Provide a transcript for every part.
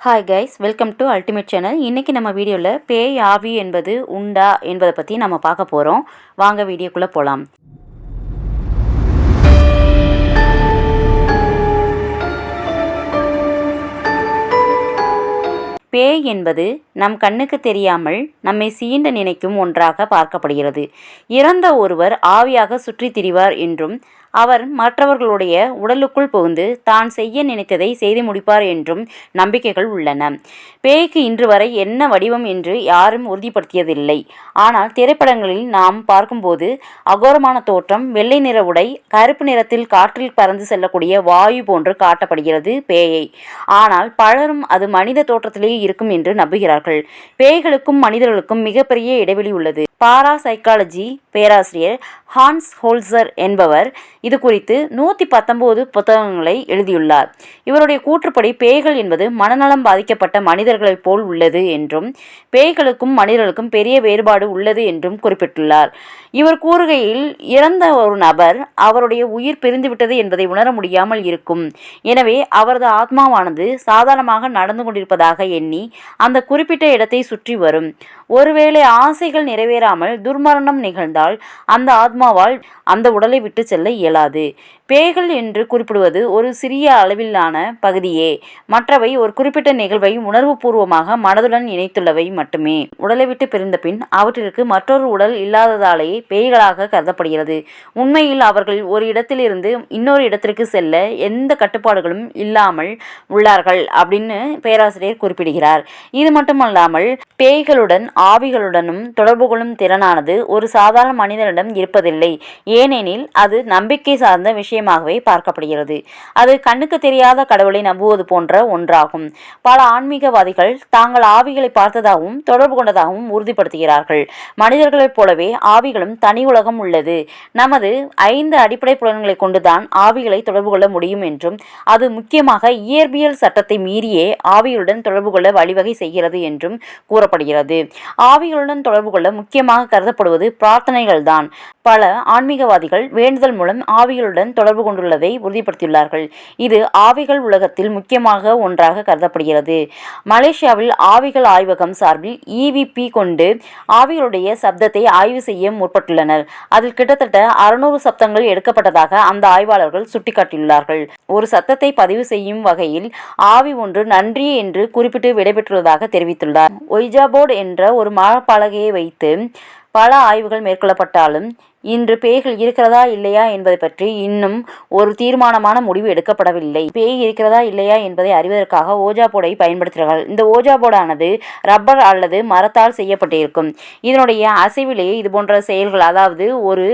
Hi guys welcome to ultimate channel இன்றைக்கி நம்ம வீடியோவில் பேய் ஆவி என்பது உண்டா என்பதை பற்றி நம்ம பார்க்க போகிறோம் வாங்க வீடியோக்குள்ளே போகலாம் பேய் என்பது நம் கண்ணுக்கு தெரியாமல் நம்மை சீண்ட நினைக்கும் ஒன்றாக பார்க்கப்படுகிறது. இறந்த ஒருவர் ஆவியாக சுற்றித் திரிவார் என்றும் அவர் மற்றவர்களுடைய உடலுக்குள் புகுந்து தான் செய்ய நினைத்ததை செய்து முடிப்பார் என்றும் நம்பிக்கைகள் உள்ளன. பேய்க்கு இன்று வரை என்ன வடிவம் என்று யாரும் உறுதிப்படுத்தியதில்லை. ஆனால் திரைப்படங்களில் நாம் பார்க்கும்போது அகோரமான தோற்றம் வெள்ளை நிற உடை கருப்பு நிறத்தில் காற்றில் பறந்து செல்லக்கூடிய வாயு போன்று காட்டப்படுகிறது பேயை. ஆனால் பலரும் அது மனித தோற்றத்திலேயே இருக்கும் என்று நம்புகிறார்கள். பேய்களுக்கும் மனிதர்களுக்கும் மிகப்பெரிய இடைவெளி உள்ளது. பாரா சைக்காலஜி பேராசிரியர் ஹான்ஸ் ஹோல்சர் என்பவர் இது குறித்து நூற்றி பத்தொம்போது புத்தகங்களை எழுதியுள்ளார். இவருடைய கூற்றுப்படி பேய்கள் என்பது மனநலம் பாதிக்கப்பட்ட மனிதர்களைப் போல் உள்ளது என்றும் பேய்களுக்கும் மனிதர்களுக்கும் பெரிய வேறுபாடு உள்ளது என்றும் குறிப்பிட்டுள்ளார். இவர் கூறுகையில் இறந்த ஒரு நபர் அவருடைய உயிர் பிரிந்துவிட்டது என்பதை உணர முடியாமல் இருக்கும். எனவே அவரது ஆத்மாவானது சாதாரணமாக நடந்து கொண்டிருப்பதாக எண்ணி அந்த குறிப்பிட்ட இடத்தை சுற்றி வரும். ஒருவேளை ஆசைகள் நிறைவேறாமல் துர்மரணம் நிகழ்ந்தால் அந்த ஆத்மாவால் அந்த உடலை விட்டு செல்ல இயலாது. பேய்கள் என்று குறிப்பிடுவது ஒரு சிறிய அளவிலான பகுதியே. மற்றவை ஒரு குறிப்பிட்ட நிகழ்வை உணர்வுபூர்வமாக மனதுடன் இணைத்துள்ளவை மட்டுமே. உடலை விட்டு பிரிந்த பின் அவற்றிற்கு மற்றொரு உடல் இல்லாததாலேயே பேய்களாக கருதப்படுகிறது. உண்மையில் அவர்கள் ஒரு இடத்திலிருந்து இன்னொரு இடத்திற்கு செல்ல எந்த கட்டுப்பாடுகளும் இல்லாமல் உள்ளார்கள் அப்படின்னு பேராசிரியர் குறிப்பிடுகிறார். இது மட்டுமல்லாமல் பேய்களுடன் ஆவிகளுடனும் தொடர்பு கொள்ளும் திறனானது ஒரு சாதாரண மனிதனிடம் இருப்பதில்லை. ஏனெனில் அது நம்பிக்கை சார்ந்த விஷயமாகவே பார்க்கப்படுகிறது. அது கண்ணுக்கு தெரியாத கடவுளை நம்புவது போன்ற ஒன்றாகும். பல ஆன்மீகவாதிகள் தாங்கள் ஆவிகளை பார்த்ததாகவும் தொடர்பு கொண்டதாகவும் உறுதிப்படுத்துகிறார்கள். மனிதர்களைப் போலவே ஆவிகளும் தனி உலகம் உள்ளது. நமது ஐந்து அடிப்படை புலன்களை கொண்டுதான் ஆவிகளை தொடர்பு கொள்ள முடியும் என்றும் அது முக்கியமாக இயற்பியல் சட்டத்தை மீறியே ஆவிகளுடன் தொடர்பு கொள்ள வழிவகை செய்கிறது என்றும் கூறப்படுகிறது. ஆவிகளுடன் தொடர்பு கொள்ள முக்கியமாக கருதப்படுவது பிரார்த்தனை சிந்தனைகள்தான் பல ஆன்மீகவாதிகள் வேண்டுதல் மூலம் ஆவிகளுடன் தொடர்பு கொண்டுள்ளதை உறுதிப்படுத்தியுள்ளார்கள். இது ஆவிகள் உலகத்தில் முக்கியமாக ஒன்றாக கருதப்படுகிறது. மலேசியாவில் ஆவிகள் ஆய்வகம் சார்பில் இவிபி கொண்டு ஆவிகளுடைய சப்தத்தை ஆய்வு செய்ய முற்பட்டுள்ளனர். அதில் கிட்டத்தட்ட அறுநூறு சப்தங்கள் எடுக்கப்பட்டதாக அந்த ஆய்வாளர்கள் சுட்டிக்காட்டியுள்ளார்கள். ஒரு சத்தத்தை பதிவு செய்யும் வகையில் ஆவி ஒன்று நன்றி என்று குறிப்பிட்டு விடைபெற்றுள்ளதாக தெரிவித்துள்ளார். ஒய்ஜாபோர்டு என்ற ஒரு மரப்பலகையை வைத்து பல ஆய்வுகள் மேற்கொள்ளப்பட்டாலும் இன்று பேய்கள் இருக்கிறதா இல்லையா என்பதை பற்றி இன்னும் ஒரு தீர்மானமான முடிவு எடுக்கப்படவில்லை. பேய் இருக்கிறதா இல்லையா என்பதை அறிவதற்காக ஓஜா போர்டை பயன்படுத்துகிறார்கள். இந்த ஓஜா போர்டானது ரப்பர் அல்லது மரத்தால் செய்யப்பட்டிருக்கும். இதனுடைய அசைவிலேயே இது போன்ற செயல்கள் அதாவது ஒரு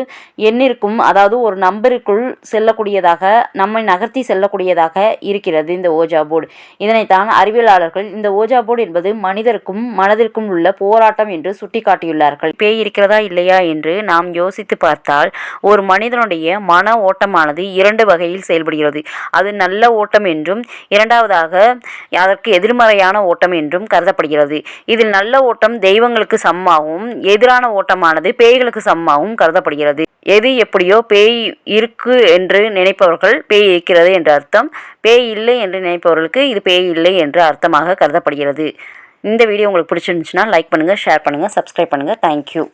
எண்ணிற்கும் அதாவது ஒரு நம்பருக்குள் செல்லக்கூடியதாக நம்மை நகர்த்தி செல்லக்கூடியதாக இருக்கிறது இந்த ஓஜா போர்டு. இதனைத்தான் அறிவியலாளர்கள் இந்த ஓஜா போர்டு என்பது மனிதருக்கும் மனதிற்கும் உள்ள போராட்டம் என்று சுட்டிக்காட்டியுள்ளார்கள். பேய் இருக்கிறதா இல்லையா என்று நாம் யோசித்து பார்த்தால் ஒரு மனிதனுடைய மன ஓட்டமானது இரண்டு வகையில் செயல்படுகிறது. அது நல்ல ஓட்டம் என்றும் இரண்டாவதாக அதற்கு எதிர்மறையான ஓட்டம் என்றும் கருதப்படுகிறது. இதில் நல்ல ஓட்டம் தெய்வங்களுக்கு சமமாகவும் எதிரான ஓட்டமானது பேய்களுக்கு சம்மாகவும் கருதப்படுகிறது. எது எப்படியோ பேய் இருக்கு என்று நினைப்பவர்கள் பேய் இருக்கிறது என்ற அர்த்தம். பேய் இல்லை என்று நினைப்பவர்களுக்கு இது பேய் இல்லை என்று அர்த்தமாக கருதப்படுகிறது. இந்த வீடியோ உங்களுக்கு பிடிச்சிருந்துச்சுன்னா லைக் பண்ணுங்கள் ஷேர் பண்ணுங்கள் சப்ஸ்கிரைப் பண்ணுங்கள் தேங்க்யூ